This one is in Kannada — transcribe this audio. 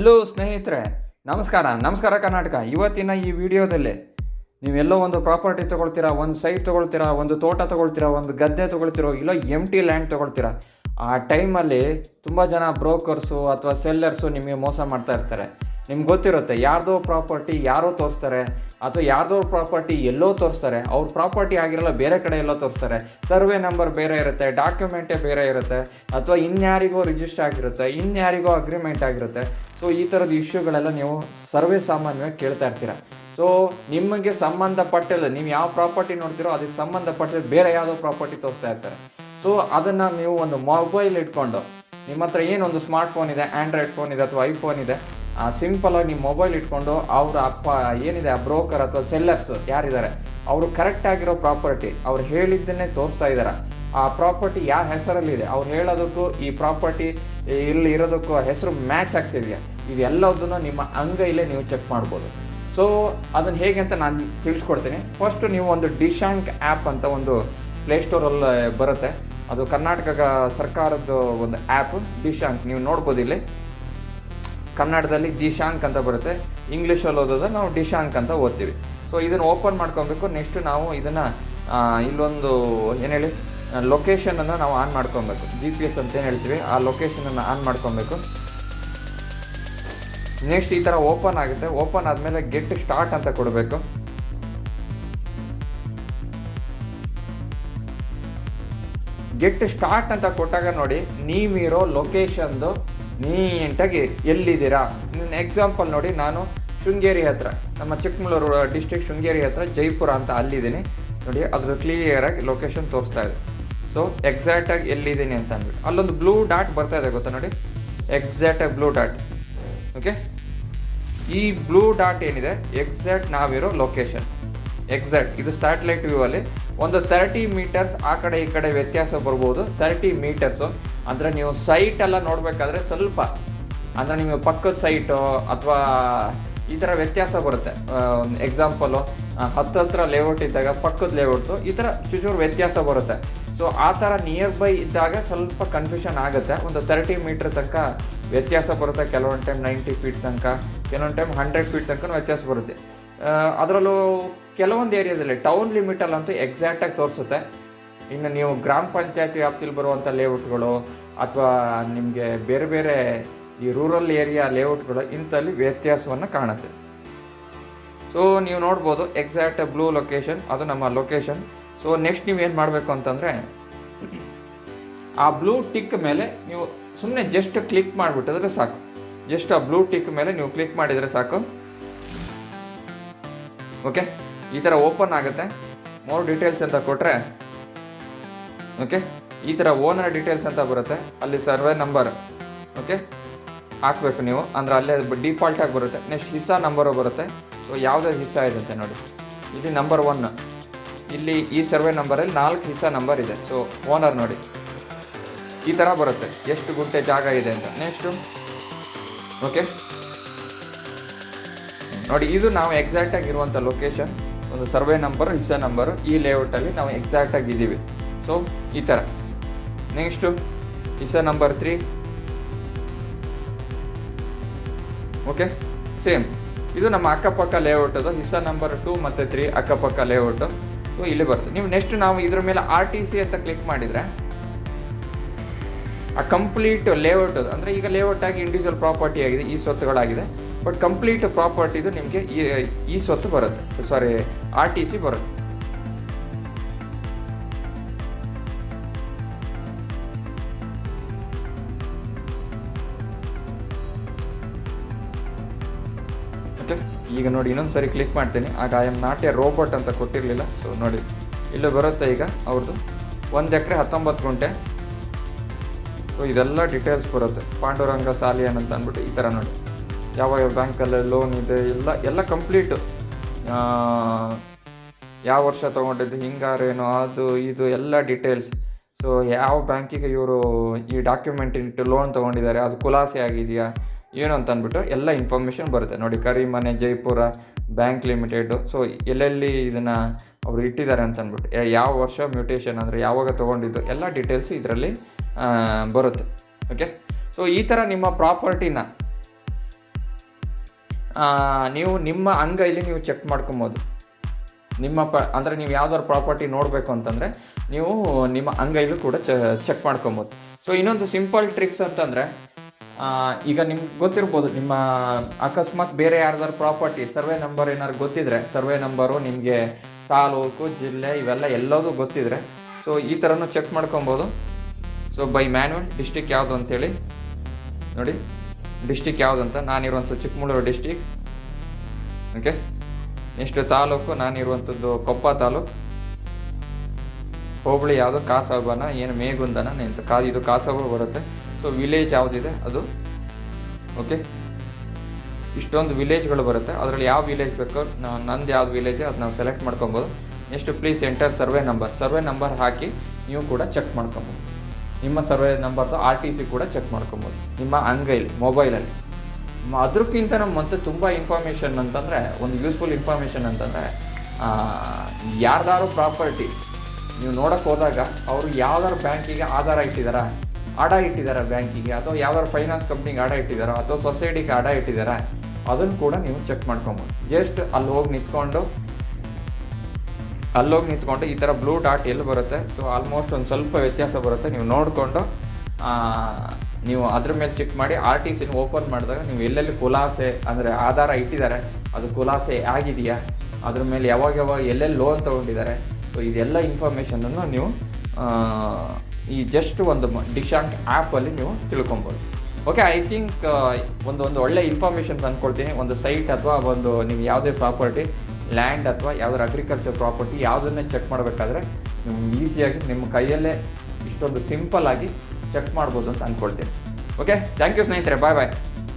ಹಲೋ ಸ್ನೇಹಿತರೆ, ನಮಸ್ಕಾರ. ನಮಸ್ಕಾರ ಕರ್ನಾಟಕ. ಇವತ್ತಿನ ಈ ವಿಡಿಯೋದಲ್ಲಿ ನೀವೆಲ್ಲೋ ಒಂದು ಪ್ರಾಪರ್ಟಿ ತೊಗೊಳ್ತೀರಾ, ಒಂದು ಸೈಟ್ ತೊಗೊಳ್ತೀರಾ, ಒಂದು ತೋಟ ತೊಗೊಳ್ತೀರಾ, ಒಂದು ಗದ್ದೆ ತೊಗೊಳ್ತಿರೋ, ಇಲ್ಲ ಎಂ ಟಿ ಲ್ಯಾಂಡ್ ತೊಗೊಳ್ತೀರಾ, ಆ ಟೈಮಲ್ಲಿ ತುಂಬ ಜನ ಬ್ರೋಕರ್ಸು ಅಥವಾ ಸೆಲ್ಲರ್ಸು ನಿಮಗೆ ಮೋಸ ಮಾಡ್ತಾ ಇರ್ತಾರೆ. ನಿಮ್ಗೆ ಗೊತ್ತಿರುತ್ತೆ, ಯಾರ್ದೋ ಪ್ರಾಪರ್ಟಿ ಯಾರೋ ತೋರಿಸ್ತಾರೆ, ಅಥವಾ ಯಾರ್ದೋ ಪ್ರಾಪರ್ಟಿ ಎಲ್ಲೋ ತೋರಿಸ್ತಾರೆ, ಅವ್ರ ಪ್ರಾಪರ್ಟಿ ಆಗಿರಲ್ಲ, ಬೇರೆ ಕಡೆ ಎಲ್ಲೋ ತೋರಿಸ್ತಾರೆ. ಸರ್ವೆ ನಂಬರ್ ಬೇರೆ ಇರುತ್ತೆ, ಡಾಕ್ಯುಮೆಂಟೇ ಬೇರೆ ಇರುತ್ತೆ, ಅಥವಾ ಇನ್ಯಾರಿಗೋ ರಿಜಿಸ್ಟರ್ ಆಗಿರುತ್ತೆ, ಇನ್ಯಾರಿಗೋ ಅಗ್ರಿಮೆಂಟ್ ಆಗಿರುತ್ತೆ. ಸೊ ಈ ಥರದ ಇಶ್ಯೂಗಳೆಲ್ಲ ನೀವು ಸರ್ವೇ ಸಾಮಾನ್ಯವಾಗಿ ಕೇಳ್ತಾ ಇರ್ತೀರ. ಸೊ ನಿಮಗೆ ಸಂಬಂಧಪಟ್ಟಿಲ್ಲ, ನೀವು ಯಾವ ಪ್ರಾಪರ್ಟಿ ನೋಡ್ತೀರೋ ಅದಕ್ಕೆ ಸಂಬಂಧಪಟ್ಟಿದ್ದು ಬೇರೆ ಯಾವುದೋ ಪ್ರಾಪರ್ಟಿ ತೋರಿಸ್ತಾ ಇರ್ತಾರೆ. ಸೊ ಅದನ್ನು ನೀವು ಒಂದು ಮೊಬೈಲ್ ಇಟ್ಕೊಂಡು, ನಿಮ್ಮ ಹತ್ರ ಏನೊಂದು ಸ್ಮಾರ್ಟ್ ಫೋನ್ ಇದೆ ಆ್ಯಂಡ್ರಾಯ್ಡ್ ಫೋನ್ ಇದೆ, ಅಥವಾ ಐಫೋನ್ ಇದೆ ಸಿಂಪಲಾಗಿ ನಿಮ್ಮ ಮೊಬೈಲ್ ಇಟ್ಕೊಂಡು ಅವ್ರ ಅಪ್ಪ ಏನಿದೆ, ಆ ಬ್ರೋಕರ್ ಅಥವಾ ಸೆಲ್ಲರ್ಸ್ ಯಾರಿದ್ದಾರೆ, ಅವರು ಕರೆಕ್ಟ್ ಆಗಿರೋ ಪ್ರಾಪರ್ಟಿ ಅವ್ರು ಹೇಳಿದ್ದನ್ನೇ ತೋರಿಸ್ತಾ ಇದ್ದಾರೆ ಆ ಪ್ರಾಪರ್ಟಿ ಯಾರ ಹೆಸರಲ್ಲಿದೆ, ಅವ್ರು ಹೇಳೋದಕ್ಕೂ ಈ ಪ್ರಾಪರ್ಟಿ ಇಲ್ಲಿ ಇರೋದಕ್ಕೂ ಹೆಸರು ಮ್ಯಾಚ್ ಆಗ್ತಿದೆಯಾ? ಇದೆಲ್ಲದನ್ನು ನಿಮ್ಮ ಅಂಗೈಲೇ ನೀವು ಚೆಕ್ ಮಾಡ್ಬೋದು. ಸೊ ಅದನ್ನು ಹೇಗೆ ಅಂತ ನಾನು ತಿಳಿಸ್ಕೊಡ್ತೀನಿ. ಫಸ್ಟ್ ನೀವು ಒಂದು ಡಿಶಾಂಕ್ ಆ್ಯಪ್ ಅಂತ ಒಂದು ಪ್ಲೇಸ್ಟೋರಲ್ಲಿ ಬರುತ್ತೆ. ಅದು ಕರ್ನಾಟಕ ಸರ್ಕಾರದ ಒಂದು ಆ್ಯಪ್ ಡಿಶಾಂಕ್ ನೀವು ನೋಡ್ಬೋದು ಇಲ್ಲಿ. ಕನ್ನಡದಲ್ಲಿ ದಿಶಾಂಕ್ ಅಂತ ಬರುತ್ತೆ. ಇಂಗ್ಲೀಷಲ್ಲಿ ಓದೋದು ನಾವು ಡಿಶಾಂಕ್ ಅಂತ ಓದ್ತೀವಿ. ಸೊ ಇದನ್ನು ಓಪನ್ ಮಾಡ್ಕೊಬೇಕು. ನೆಕ್ಸ್ಟ್ ನಾವು ಇದನ್ನು ಇಲ್ಲೊಂದು ಏನು ಹೇಳಿ ಲೊಕೇಶನನ್ನು ನಾವು ಆನ್ ಮಾಡ್ಕೊಬೇಕು. ಜಿ ಪಿ ಎಸ್ ಅಂತ ಏನು ಹೇಳ್ತೀವಿ, ಆ ಲೊಕೇಶನನ್ನು ಆನ್ ಮಾಡ್ಕೊಬೇಕು. ನೆಕ್ಸ್ಟ್ ಈ ಥರ ಓಪನ್ ಆಗುತ್ತೆ. ಓಪನ್ ಆದಮೇಲೆ ಗೆಟ್ ಸ್ಟಾರ್ಟ್ ಅಂತ ಕೊಡಬೇಕು. ಗೆಟ್ ಸ್ಟಾರ್ಟ್ ಅಂತ ಕೊಟ್ಟಾಗ ನೋಡಿ, ನೀವಿರೋ ಲೊಕೇಶನ್ದು ನೀಟಾಗಿ ಎಲ್ಲಿದ್ದೀರಾ? ಎಕ್ಸಾಂಪಲ್ ನೋಡಿ ನಾನು ಶೃಂಗೇರಿ ಹತ್ರ, ನಮ್ಮ ಚಿಕ್ಕಮಗಳೂರು ಡಿಸ್ಟ್ರಿಕ್ಟ್ ಶೃಂಗೇರಿ ಹತ್ರ ಜೈಪುರ ಅಂತ ಅಲ್ಲಿದ್ದೀನಿ. ನೋಡಿ ಅದ್ರ ಕ್ಲಿಯರಾಗಿ ಲೊಕೇಶನ್ ತೋರಿಸ್ತಾ ಇದೆ. ಸೊ ಎಕ್ಸಾಕ್ಟಾಗಿ ಎಲ್ಲಿದ್ದೀನಿ ಅಂತ ಅಂದ್ಬಿಟ್ಟು. ಅಲ್ಲೊಂದು ಬ್ಲೂ ಡಾಟ್ ಬರ್ತಾ ಇದೆ ಗೊತ್ತಾ ನೋಡಿ? ಎಕ್ಸಾಕ್ಟಾಗಿ ಬ್ಲೂ ಡಾಟ್ ಓಕೆ ಈ ಬ್ಲೂ ಡಾಟ್ ಏನಿದೆ? ಎಕ್ಸಾಕ್ಟ್ ನಾವಿರೋ ಲೊಕೇಶನ್ ಎಕ್ಸಾಕ್ಟ್ ಇದು ಸ್ಯಾಟಲೈಟ್ ವ್ಯೂ ಅಲ್ಲಿ ಒಂದು ತರ್ಟಿ ಮೀಟರ್ಸ್ ಆ ಕಡೆ ಈ ಕಡೆ ವ್ಯತ್ಯಾಸ ಬರ್ಬೋದು. ತರ್ಟಿ ಮೀಟರ್ಸು ಅಂದರೆ ನೀವು ಸೈಟ್ ಎಲ್ಲ ನೋಡಬೇಕಾದ್ರೆ ಸ್ವಲ್ಪ, ಅಂದರೆ ನಿಮಗೆ ಪಕ್ಕದ ಸೈಟು ಅಥವಾ ಈ ಥರ ವ್ಯತ್ಯಾಸ ಬರುತ್ತೆ. ಎಕ್ಸಾಂಪಲು ಹತ್ತತ್ರ ಲೇಔಟ್ ಇದ್ದಾಗ ಪಕ್ಕದ ಲೇಔಟು ಈ ಥರ ಚೂಚೂರು ವ್ಯತ್ಯಾಸ ಬರುತ್ತೆ. ಸೊ ಆ ಥರ ನಿಯರ್ ಬೈ ಇದ್ದಾಗ ಸ್ವಲ್ಪ ಕನ್ಫ್ಯೂಷನ್ ಆಗುತ್ತೆ. ಒಂದು ತರ್ಟಿ ಮೀಟ್ರ್ ತನಕ ವ್ಯತ್ಯಾಸ ಬರುತ್ತೆ. ಕೆಲವೊಂದು ಟೈಮ್ ನೈಂಟಿ ಫೀಟ್ ತನಕ, ಕೆಲವೊಂದು ಟೈಮ್ ಹಂಡ್ರೆಡ್ ಫೀಟ್ ತನಕ ವ್ಯತ್ಯಾಸ ಬರುತ್ತೆ. ಅದರಲ್ಲೂ ಕೆಲವೊಂದು ಏರಿಯಾದಲ್ಲಿ ಟೌನ್ ಲಿಮಿಟಲ್ಲಂತೂ ಎಕ್ಸಾಕ್ಟಾಗಿ ತೋರಿಸುತ್ತೆ. ಇನ್ನು ನೀವು ಗ್ರಾಮ ಪಂಚಾಯತಿ ವ್ಯಾಪ್ತಿಯಲ್ಲಿ ಬರುವಂಥ ಲೇಔಟ್ಗಳು ಅಥವಾ ನಿಮಗೆ ಬೇರೆ ಬೇರೆ ಈ ರೂರಲ್ ಏರಿಯಾ ಲೇಔಟ್ಗಳು ಇಂಥಲ್ಲಿ ವ್ಯತ್ಯಾಸವನ್ನು ಕಾಣುತ್ತೆ. ಸೊ ನೀವು ನೋಡ್ಬೋದು ಎಕ್ಸಾಕ್ಟ್ ಬ್ಲೂ ಲೊಕೇಶನ್ ಅದು ನಮ್ಮ ಲೊಕೇಶನ್ ಸೊ ನೆಕ್ಸ್ಟ್ ನೀವು ಏನು ಮಾಡಬೇಕು ಅಂತಂದರೆ, ಆ ಬ್ಲೂ ಟಿಕ್ ಮೇಲೆ ನೀವು ಸುಮ್ಮನೆ ಜಸ್ಟ್ ಕ್ಲಿಕ್ ಮಾಡಿಬಿಟ್ಟಿದ್ರೆ ಸಾಕು. ಜಸ್ಟ್ ಆ ಬ್ಲೂ ಟಿಕ್ ಮೇಲೆ ನೀವು ಕ್ಲಿಕ್ ಮಾಡಿದರೆ ಸಾಕು. ಓಕೆ ಈ ಥರ ಓಪನ್ ಆಗುತ್ತೆ. ಮೋರ್ ಡೀಟೇಲ್ಸ್ ಅಂತ ಕೊಟ್ಟರೆ ಓಕೆ ಈ ಥರ ಓನರ್ ಡೀಟೇಲ್ಸ್ ಅಂತ ಬರುತ್ತೆ. ಅಲ್ಲಿ ಸರ್ವೆ ನಂಬರ್ ಓಕೆ ಹಾಕಬೇಕು ನೀವು. ಅಂದರೆ ಅಲ್ಲೇ ಡಿಫಾಲ್ಟಾಗಿ ಬರುತ್ತೆ. ನೆಕ್ಸ್ಟ್ ಹಿಸ್ಸಾ ನಂಬರು ಬರುತ್ತೆ. ಸೊ ಯಾವುದೇ ಹಿಸ್ಸಾ ಇದೆ ಅಂತ ನೋಡಿ. ಇಲ್ಲಿ ನಂಬರ್ ಒನ್ ಇಲ್ಲಿ ಈ ಸರ್ವೆ ನಂಬರಲ್ಲಿ ನಾಲ್ಕು ಹಿಸ್ಸಾ ನಂಬರ್ ಇದೆ. ಸೊ ಓನರ್ ನೋಡಿ. ಈ ಥರ ಬರುತ್ತೆ. ಎಷ್ಟು ಗುಂಟೆ ಜಾಗ ಇದೆ ಅಂತ. ನೆಕ್ಸ್ಟು ಓಕೆ ನೋಡಿ, ಇದು ನಾವು ಎಕ್ಸಾಕ್ಟಾಗಿ ಇರುವಂಥ ಲೊಕೇಶನ್ ಒಂದು ಸರ್ವೆ ನಂಬರ್ ಹಿಸ್ಸಾ ನಂಬರು ಈ ಲೇಔಟಲ್ಲಿ ನಾವು ಎಕ್ಸಾಕ್ಟಾಗಿ ಇದ್ದೀವಿ. ಸೊ ಈ ಥರ ನೆಕ್ಸ್ಟು ಇಸ ನಂಬರ್ ತ್ರೀ ಓಕೆ ಸೇಮ್ ಇದು ನಮ್ಮ ಅಕ್ಕಪಕ್ಕ ಲೇಔಟ್ ಅದು. ಹಿಸ್ಸಾ ನಂಬರ್ ಟು ಮತ್ತು ತ್ರೀ ಅಕ್ಕಪಕ್ಕ ಲೇಔಟು ಸೊ ಇಲ್ಲಿ ಬರ್ತದೆ. ನೀವು ನೆಕ್ಸ್ಟ್ ನಾವು ಇದ್ರ ಮೇಲೆ ಆರ್ ಟಿ ಸಿ ಅಂತ ಕ್ಲಿಕ್ ಮಾಡಿದರೆ, ಆ ಕಂಪ್ಲೀಟ್ ಲೇಔಟ್ ಅದು. ಅಂದರೆ ಈಗ ಲೇಔಟ್ ಆಗಿ ಇಂಡಿವಿಜುವಲ್ ಪ್ರಾಪರ್ಟಿ ಆಗಿದೆ, ಈ ಸ್ವತ್ತುಗಳಾಗಿದೆ. ಬಟ್ ಕಂಪ್ಲೀಟ್ ಪ್ರಾಪರ್ಟಿದು ನಿಮಗೆ ಈ ಈ ಸ್ವತ್ತು ಬರುತ್ತೆ. ಸಾರಿ ಆರ್ ಟಿ ಸಿ ಬರುತ್ತೆ. ಈಗ ನೋಡಿ, ಇನ್ನೊಂದು ಸರಿ ಕ್ಲಿಕ್ ಮಾಡ್ತೀನಿ. ಆಗ I'm not a robot ಅಂತ ಕೊಟ್ಟಿರಲಿಲ್ಲ. ಸೊ ನೋಡಿ, ಇಲ್ಲೂ ಬರುತ್ತೆ ಈಗ ಅವ್ರದ್ದು ಒಂದು ಎಕರೆ ಹತ್ತೊಂಬತ್ತು ಗುಂಟೆ. ಸೊ ಇದೆಲ್ಲ ಡೀಟೇಲ್ಸ್ ಬರುತ್ತೆ. ಪಾಂಡುರಂಗ, ಸಾಲಿಯನ್ ಅಂತ ಅಂದ್ಬಿಟ್ಟು ಈ ಥರ ನೋಡಿ. ಯಾವ ಯಾವ ಬ್ಯಾಂಕಲ್ಲಿ ಲೋನ್ ಇದೆ, ಎಲ್ಲ ಎಲ್ಲ ಕಂಪ್ಲೀಟು ಯಾವ ವರ್ಷ ತೊಗೊಂಡಿದ್ದು, ಹಿಂಗಾರೇನು, ಅದು, ಇದು, ಎಲ್ಲ ಡೀಟೇಲ್ಸ್ ಸೊ ಯಾವ ಬ್ಯಾಂಕಿಗೆ ಇವರು ಈ ಡಾಕ್ಯುಮೆಂಟ್ ಇಟ್ಟು ಲೋನ್ ತೊಗೊಂಡಿದ್ದಾರೆ, ಅದು ಖುಲಾಸೆ ಆಗಿದೆಯಾ? ಏನು ಅಂತ ಅಂದ್ಬಿಟ್ಟು ಎಲ್ಲ ಇನ್ಫಾರ್ಮೇಷನ್ ಬರುತ್ತೆ. ನೋಡಿ Karimane Jaipura bank limited so ಎಲ್ಲೆಲ್ಲಿ ಇದನ್ನು ಅವರು ಇಟ್ಟಿದ್ದಾರೆ ಅಂತ ಅಂದ್ಬಿಟ್ಟು ಯಾವ ವರ್ಷ ಮ್ಯೂಟೇಷನ್ ಅಂದರೆ ಯಾವಾಗ ತೊಗೊಂಡಿದ್ದು, ಎಲ್ಲ ಡೀಟೇಲ್ಸ್ ಇದರಲ್ಲಿ ಬರುತ್ತೆ. ಓಕೆ ಸೊ ಈ ಥರ ನಿಮ್ಮ ಪ್ರಾಪರ್ಟಿನ ನೀವು ನಿಮ್ಮ ಅಂಗೈಲಿ ನೀವು ಚೆಕ್ ಮಾಡ್ಕೊಬೋದು. ನಿಮ್ಮ ಪ, ಅಂದರೆ ನೀವು ಯಾವ್ದಾದ್ರು ಪ್ರಾಪರ್ಟಿ ನೋಡಬೇಕು ಅಂತಂದರೆ, ನೀವು ನಿಮ್ಮ ಅಂಗೈಲೂ ಕೂಡ ಚೆಕ್ ಮಾಡ್ಕೊಬೋದು. ಸೊ ಇನ್ನೊಂದು ಸಿಂಪಲ್ ಟ್ರಿಕ್ಸ್ ಅಂತಂದರೆ ಈಗ ನಿಮ್ಗೆ ಗೊತ್ತಿರ್ಬೋದು, ನಿಮ್ಮ ಅಕಸ್ಮಾತ್ ಬೇರೆ ಯಾರ್ದಾರು ಪ್ರಾಪರ್ಟಿ ಸರ್ವೆ ನಂಬರ್ ಏನಾದ್ರು ಗೊತ್ತಿದ್ರೆ ಸರ್ವೆ ನಂಬರು ನಿಮಗೆ ತಾಲೂಕು, ಜಿಲ್ಲೆ ಇವೆಲ್ಲ ಎಲ್ಲದೂ ಗೊತ್ತಿದ್ರೆ ಸೊ ಈ ಥರನೂ ಚೆಕ್ ಮಾಡ್ಕೊಬೋದು. ಸೊ ಬೈ ಮ್ಯಾನ್ಯಲ್ ಡಿಸ್ಟಿಕ್ ಯಾವುದು ಅಂತೇಳಿ, ನೋಡಿ ಡಿಸ್ಟಿಕ್ ಯಾವುದಂತ ನಾನಿರುವಂಥ Chikkamagaluru district okay next taluk, ನಾನಿರುವಂಥದ್ದು Koppa taluk. Hobli ಯಾವುದು? ಕಾಸಬನ ಏನು ಮೇಗುಂದನ ನೆಂತ ಕಾ, ಇದು ಕಾಸಬ ಬರುತ್ತೆ. ಸೊ ವಿಲೇಜ್ ಯಾವುದಿದೆ? ಅದು? ಓಕೆ ಇಷ್ಟೊಂದು ವಿಲೇಜ್ಗಳು ಬರುತ್ತೆ. ಅದರಲ್ಲಿ ಯಾವ ವಿಲೇಜ್ ಬೇಕೋ ನಂದು ಯಾವ್ದು ವಿಲೇಜ್ ಅದು ನಾವು ಸೆಲೆಕ್ಟ್ ಮಾಡ್ಕೊಬೋದು. Next please enter survey number survey number ಹಾಕಿ ನೀವು ಕೂಡ ಚೆಕ್ ಮಾಡ್ಕೊಬೋದು. ನಿಮ್ಮ ಸರ್ವೆ ನಂಬರ್ದು ಆರ್ ಟಿ ಸಿ ಕೂಡ ಚೆಕ್ ಮಾಡ್ಕೊಬೋದು. ನಿಮ್ಮ ಅಂಗೈಲಿ ಮೊಬೈಲಲ್ಲಿ ಅದಕ್ಕಿಂತ ನಮ್ಮ ಮತ್ತೆ ತುಂಬ ಇನ್ಫಾರ್ಮೇಷನ್ ಅಂತಂದರೆ, ಒಂದು ಯೂಸ್ಫುಲ್ ಇನ್ಫಾರ್ಮೇಷನ್ ಅಂತಂದರೆ ಯಾರ್ದಾರು ಪ್ರಾಪರ್ಟಿ ನೀವು ನೋಡೋಕ್ಕೆ ಹೋದಾಗ ಅವರು ಯಾವ್ದಾರು ಬ್ಯಾಂಕಿಗೆ ಆಧಾರ ಇಟ್ಟಿದ್ದಾರಾ ಅಡ ಇಟ್ಟಿದ್ದಾರೆ ಬ್ಯಾಂಕಿಗೆ, ಅಥವಾ ಯಾವ್ದಾರು ಫೈನಾನ್ಸ್ ಕಂಪ್ನಿಗೆ ಅಡ ಇಟ್ಟಿದ್ದಾರೋ ಅಥವಾ ಸೊಸೈಟಿಗೆ ಅಡ ಇಟ್ಟಿದ್ದಾರೆ ಅದನ್ನು ಕೂಡ ನೀವು ಚೆಕ್ ಮಾಡ್ಕೊಬೋದು. ಜಸ್ಟ್ ಅಲ್ಲಿ ಹೋಗಿ ನಿಂತ್ಕೊಂಡು ಅಲ್ಲೋಗಿ ನಿಂತ್ಕೊಂಡು ಈ ಥರ ಬ್ಲೂ ಡಾಟ್ ಎಲ್ಲಿ ಬರುತ್ತೆ? ಸೊ ಆಲ್ಮೋಸ್ಟ್ ಒಂದು ಸ್ವಲ್ಪ ವ್ಯತ್ಯಾಸ ಬರುತ್ತೆ. ನೀವು ನೋಡಿಕೊಂಡು ನೀವು ಅದ್ರ ಮೇಲೆ ಚೆಕ್ ಮಾಡಿ ಆರ್ ಟಿ ಸಿನ ಓಪನ್ ಮಾಡಿದಾಗ ನೀವು ಎಲ್ಲೆಲ್ಲಿ ಖುಲಾಸೆ, ಅಂದರೆ ಆಧಾರ ಇಟ್ಟಿದ್ದಾರೆ, ಅದು ಖುಲಾಸೆ ಆಗಿದೆಯಾ? ಅದ್ರ ಮೇಲೆ ಯಾವಾಗ ಯಾವಾಗ ಎಲ್ಲೆಲ್ಲಿ ಲೋನ್ ತೊಗೊಂಡಿದ್ದಾರೆ? ಸೊ ಇದೆಲ್ಲ ಇನ್ಫಾರ್ಮೇಷನನ್ನು ನೀವು ಈ ಜಸ್ಟ್ ಒಂದು ಡಿಶಾಂಕ್ ಆ್ಯಪಲ್ಲಿ ನೀವು ತಿಳ್ಕೊಬೋದು. ಓಕೆ ಐ ಥಿಂಕ್ ಒಂದು ಒಂದು ಒಳ್ಳೆ ಇನ್ಫಾರ್ಮೇಷನ್ ತಂದ್ಕೊಳ್ತೀನಿ ಒಂದು ಸೈಟ್ ಅಥವಾ ಒಂದು ನೀವು ಯಾವುದೇ ಪ್ರಾಪರ್ಟಿ ಲ್ಯಾಂಡ್ ಅಥವಾ ಯಾವ್ದಾದ್ರು ಅಗ್ರಿಕಲ್ಚರ್ ಪ್ರಾಪರ್ಟಿ ಯಾವುದನ್ನೇ ಚೆಕ್ ಮಾಡಬೇಕಾದ್ರೆ ನೀವು ಈಸಿಯಾಗಿ ನಿಮ್ಮ ಕೈಯಲ್ಲೇ ಇಷ್ಟೊಂದು ಸಿಂಪಲ್ ಆಗಿ ಚೆಕ್ ಮಾಡ್ಬೋದು ಅಂತ ಅಂದ್ಕೊಳ್ತೀನಿ ಓಕೆ ಥ್ಯಾಂಕ್ ಯು ಸ್ನೇಹಿತರೆ. ಬಾಯ್ ಬಾಯ್